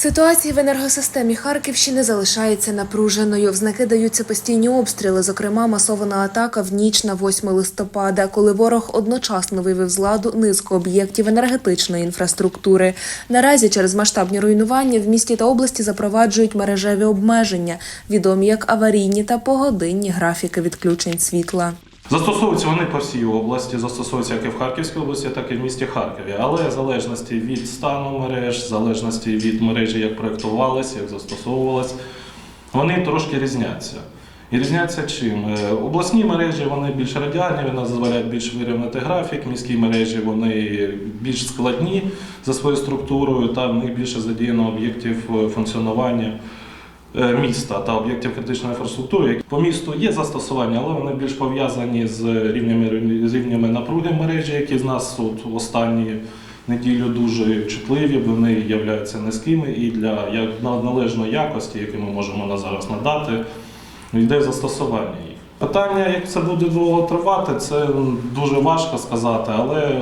Ситуація в енергосистемі Харківщини залишається напруженою. В знаки даються постійні обстріли, зокрема масована атака в ніч на 8 листопада, коли ворог одночасно вивів з ладу низку об'єктів енергетичної інфраструктури. Наразі через масштабні руйнування в місті та області запроваджують мережеві обмеження, відомі як аварійні та погодинні графіки відключень світла. Застосовуються вони по всій області, застосовуються як і в Харківській області, так і в місті Харкові. Але в залежності від стану мереж, в залежності від мережі, як проєктувалися, як застосовувалися, вони трошки різняться. І різняться чим? Е, Обласні мережі вони більш радіальні, вони дозволяють більш вирівняти графік. Міські мережі вони більш складні за своєю структурою, та в них більше задіяно об'єктів е, функціонування міста та об'єктів критичної інфраструктури. По місту є застосування, але вони більш пов'язані з рівнями, з рівнями напруги мережі, які з нас от останні неділю дуже чутливі, вони являються низькими і для належної якості, яку ми можемо на зараз надати, йде застосування їх. Питання, як це буде довго тривати, це дуже важко сказати, але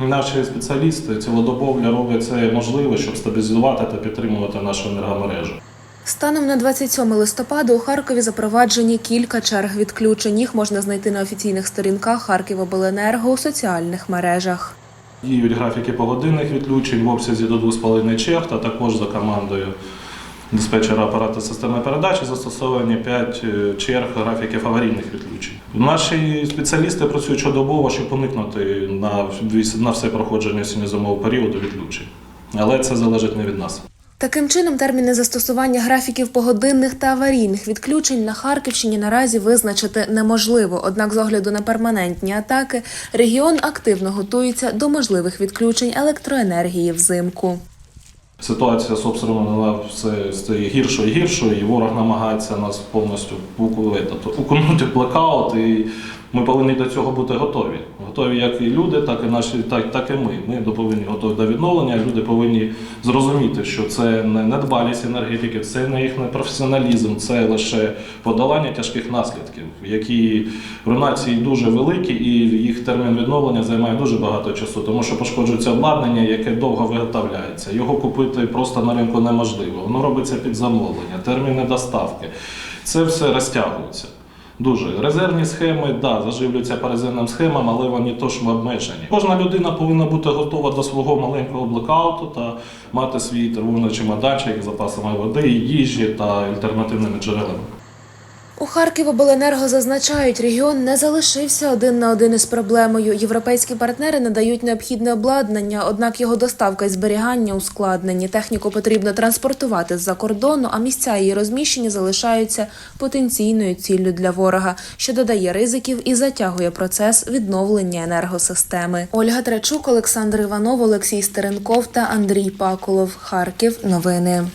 наші спеціалісти цілодобово роблять це можливе, щоб стабілізувати та підтримувати нашу енергомережу. Станом на 27 листопада у Харкові запроваджені кілька черг відключень. Їх можна знайти на офіційних сторінках Харківобленерго у соціальних мережах. Діють графіки погодинних відключень в обсязі до 2,5 черг, та також за командою диспетчера апарату системи передачі застосовані 5 черг графіків аварійних відключень. Наші спеціалісти працюють щодобово, щоб уникнути на, все проходження сіньо-зимового періоду відключень. Але це залежить не від нас. Таким чином, терміни застосування графіків погодинних та аварійних відключень на Харківщині наразі визначити неможливо. Однак, з огляду на перманентні атаки, регіон активно готується до можливих відключень електроенергії взимку. Ситуація з обстрілами вона все стає гіршою і гіршою, і ворог намагається нас повністю уку- этот, укунути блекаут, і ми повинні до цього бути готові. Готові як і люди, так і наші, так, так і ми. Ми повинні готові до відновлення. Люди повинні зрозуміти, що це не недбалість енергетики, це не їх професіоналізм, це лише подолання тяжких наслідків, які руйнації дуже великі, і їх термін відновлення займає дуже багато часу, тому що пошкоджується обладнання, яке довго виготовляється. Його купити просто на ринку неможливо. Воно робиться під замовлення, терміни доставки. Це все розтягується. Дуже резервні схеми, да, заживлюються по резервним схемам, але вони теж обмежені. Кожна людина повинна бути готова до свого маленького блекауту та мати свій червоний чемоданчик з запасами води, їжі та альтернативними джерелами. У Харківобленерго зазначають, регіон не залишився один на один із проблемою. Європейські партнери надають необхідне обладнання, однак його доставка і зберігання ускладнені. Техніку потрібно транспортувати з-за кордону, а місця її розміщення залишаються потенційною ціллю для ворога, що додає ризиків і затягує процес відновлення енергосистеми. Ольга Трачук, Олександр Іванов, Олексій Стеренков та Андрій Паколов. Харків. Новини.